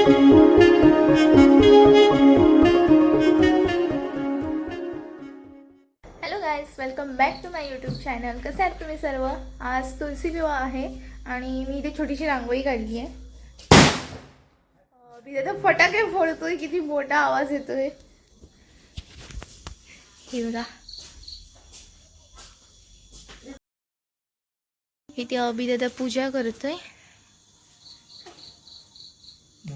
Hello guys welcome back to my YouTube channel कसे आहात तुम्ही सर्व? आज तुलसी विवाह आहे आणि मी इथे छोटीशी रांगोळी काढली आहे. मी फटाके फोडतोय किती मोठा आवाज येतोय. हे बघा. इथे अभिदादा पूजा करतोय.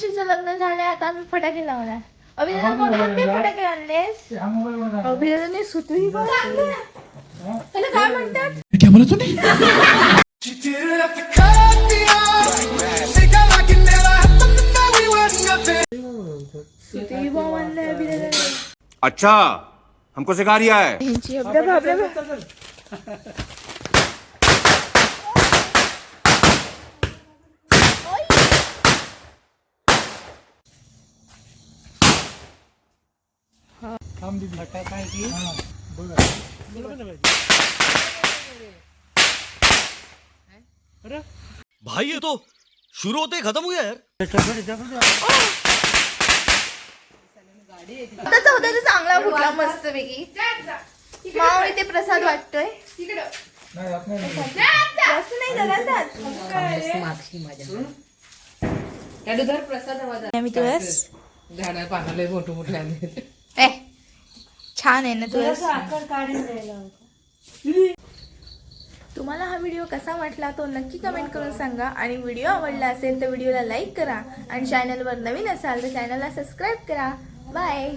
तुळशीचं लग्न झालंय आता फटाके लावणार अच्छा हमको सिखा रिया है यांची अब्रा बाबरा भाई ये तो शुरू होते ही खत्म हो गया यार। आताचा होता तर चांगला फुटला मस्त पैकी मावळी ते प्रसाद वाटतोय. जास्त नाही जरासाच धर प्रसाद आवाज आम्ही तुळस झाडा पानाला मोठं मोठे आणले ए छान आहे ना तुळस तुम्हाला हा व्हिडिओ कसा वाटला तो नक्की कमेंट करून सांगा. आणि व्हिडिओ आवडला असेल तर व्हिडिओला लाईक करा. आणि चॅनलवर नवीन असाल तर चॅनलला सबस्क्राईब करा. बाय